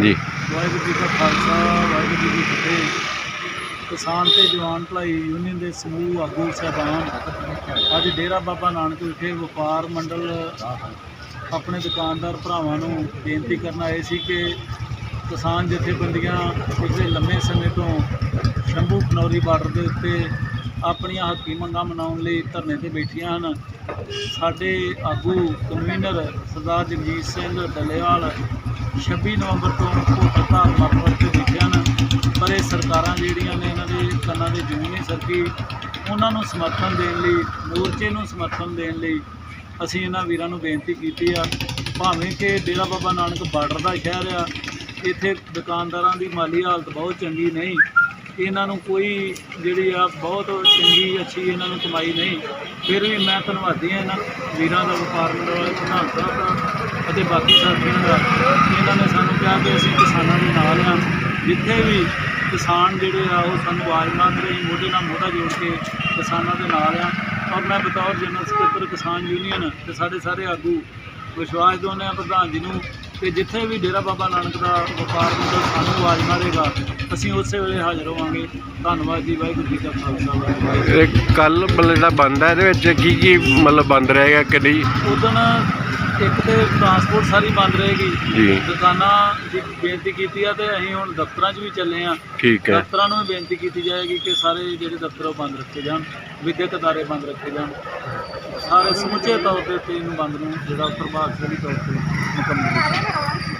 ਜੀ। ਵਾਹਿਗੁਰੂ ਜੀ ਕਾ ਖਾਲਸਾ, ਵਾਹਿਗੁਰੂ ਜੀ ਕੀ ਫਤਿਹ। ਕਿਸਾਨ ਤੇ ਜਵਾਨ ਭਲਾਈ ਯੂਨੀਅਨ ਦੇ ਸਮੂਹ ਆਗੂ ਸਹਿਬਾਨ, ਅੱਜ ਡੇਰਾ ਬਾਬਾ ਨਾਨਕ ਵਿਖੇ ਵਪਾਰ ਮੰਡਲ ਆਪਣੇ ਦੁਕਾਨਦਾਰ ਭਰਾਵਾਂ ਨੂੰ ਬੇਨਤੀ ਕਰਨ ਆਏ ਸੀ ਕਿ ਕਿਸਾਨ ਜਥੇਬੰਦੀਆਂ ਪਿਛਲੇ ਲੰਮੇ ਸਮੇਂ ਤੋਂ ਸ਼ੰਭੂ ਖਨੌਰੀ ਬਾਰਡਰ ਦੇ ਉੱਤੇ ਆਪਣੀਆਂ ਹੱਕੀ ਮੰਗਾਂ ਮਨਾਉਣ ਲਈ ਧਰਨੇ ਤੇ ਬੈਠੀਆਂ ਹਨ। ਸਾਡੇ ਆਗੂ ਕਨਵੀਨਰ ਸਰਦਾਰ ਜਗਜੀਤ ਸਿੰਘ ਡੱਲੇਵਾਲ 26 ਨਵੰਬਰ ਤੋਂ ਭੁੱਖ ਹੜਤਾਲ ਮਰਨ ਵਰਤੇ ਬੈਠੇ ਹਨ ਪਰ ਇਹ ਸਰਕਾਰਾਂ ਜਿਹੜੀਆਂ ਨੇ ਇਹਨਾਂ ਦੇ ਕੰਨਾਂ ਦੇ ਜੂੰ ਨਹੀਂ ਸਰਕੀ। ਉਹਨਾਂ ਨੂੰ ਸਮਰਥਨ ਦੇਣ ਲਈ, ਮੋਰਚੇ ਨੂੰ ਸਮਰਥਨ ਦੇਣ ਲਈ ਅਸੀਂ ਇਹਨਾਂ ਵੀਰਾਂ ਨੂੰ ਬੇਨਤੀ ਕੀਤੀ ਆ। ਭਾਵੇਂ ਕਿ ਡੇਰਾ ਬਾਬਾ ਨਾਨਕ ਬਾਰਡਰ ਦਾ ਸ਼ਹਿਰ ਆ ਇੱਥੇ ਦੁਕਾਨਦਾਰਾਂ ਦੀ ਮਾਲੀ ਹਾਲਤ ਬਹੁਤ ਚੰਗੀ ਨਹੀਂ। ਇਹਨਾਂ ਨੂੰ ਕੋਈ ਜਿਹੜੀ ਆ ਬਹੁਤ ਚੰਗੀ, ਅੱਛੀ ਇਹਨਾਂ ਨੂੰ ਕਮਾਈ ਨਹੀਂ। ਫਿਰ ਵੀ ਮੈਂ ਧੰਨਵਾਦੀ ਹਾਂ ਇਹਨਾਂ ਵੀਰਾਂ ਦਾ ਵਪਾਰ ਮੰਡਲ ਦਾ। ਅਤੇ ਬਾਕੀ ਸਾਥੀਆਂ ਦਾ ਇਹਨਾਂ ਨੇ ਸਾਨੂੰ ਕਿਹਾ ਕਿ ਅਸੀਂ ਕਿਸਾਨਾਂ ਦੇ ਨਾਲ ਆ ਜਿੱਥੇ ਵੀ ਕਿਸਾਨ ਜਿਹੜੇ ਆ ਉਹ ਸਾਨੂੰ ਆਵਾਜ਼ ਮਾਰਦੇ ਰਹੇ ਮੋਢੇ ਨਾਲ ਮੋਢਾ ਜੋੜ ਕੇ ਕਿਸਾਨਾਂ ਦੇ ਨਾਲ ਆ। ਔਰ ਮੈਂ ਬਤੌਰ ਜਨਰਲ ਸਕੱਤਰ ਕਿਸਾਨ ਯੂਨੀਅਨ ਤੇ ਸਾਡੇ ਸਾਰੇ ਆਗੂ ਵਿਸ਼ਵਾਸ ਦਿਵਾਉਂਦੇ ਹਾਂ ਪ੍ਰਧਾਨ ਜੀ ਨੂੰ ਕਿ ਜਿੱਥੇ ਵੀ ਡੇਰਾ ਬਾਬਾ ਨਾਨਕ ਦਾ ਵਪਾਰ ਮੰਡਲ ਸਾਨੂੰ ਆਵਾਜ਼ ਮਾਰੇਗਾ। ਅਸੀਂ ਉਸੇ ਵੇਲੇ ਹਾਜ਼ਰ ਹੋਵਾਂਗੇ। ਧੰਨਵਾਦ ਜੀ ਵਾਹਿਗੁਰੂ ਜੀ ਕਾ ਖਾਲਸਾ ਕੱਲ ਮਤਲਬ ਜਿਹੜਾ ਬੰਦ ਹੈ ਇਹਦੇ ਵਿੱਚ ਕੀ ਕੀ ਮਤਲਬ ਬੰਦ ਰਹੇਗਾ ਕਿ ਨਹੀਂ ਉਦੋਂ ਇੱਕ ਤੇ ਟਰਾਂਸਪੋਰਟ ਸਾਰੀ ਬੰਦ ਰਹੇਗੀ। ਜੀ। ਦੁਕਾਨਾਂ ਦੀ ਬੇਨਤੀ ਕੀਤੀ ਆ ਤੇ ਅਸੀਂ ਹੁਣ ਦਫ਼ਤਰਾਂ 'ਚ ਵੀ ਚੱਲੇ ਆ। ਠੀਕ ਹੈ। ਦਫ਼ਤਰਾਂ ਨੂੰ ਵੀ ਬੇਨਤੀ ਕੀਤੀ ਜਾਏਗੀ ਕਿ ਸਾਰੇ ਜਿਹੜੇ ਦਫ਼ਤਰ ਉਹ ਬੰਦ ਰੱਖੇ ਜਾਣ ਵਿਦਿਅਕ ਅਦਾਰੇ ਬੰਦ ਰੱਖੇ ਜਾਣ। ਸਾਰੇ ਸਮੁੱਚੇ ਤੌਰ ਤੇ ਇਹਨੂੰ ਬੰਦ ਨੂੰ ਜਿਹੜਾ ਪ੍ਰਭਾਵਸ਼ਾਲੀ ਤੌਰ ਤੇ ਮੁਕੰਮਲ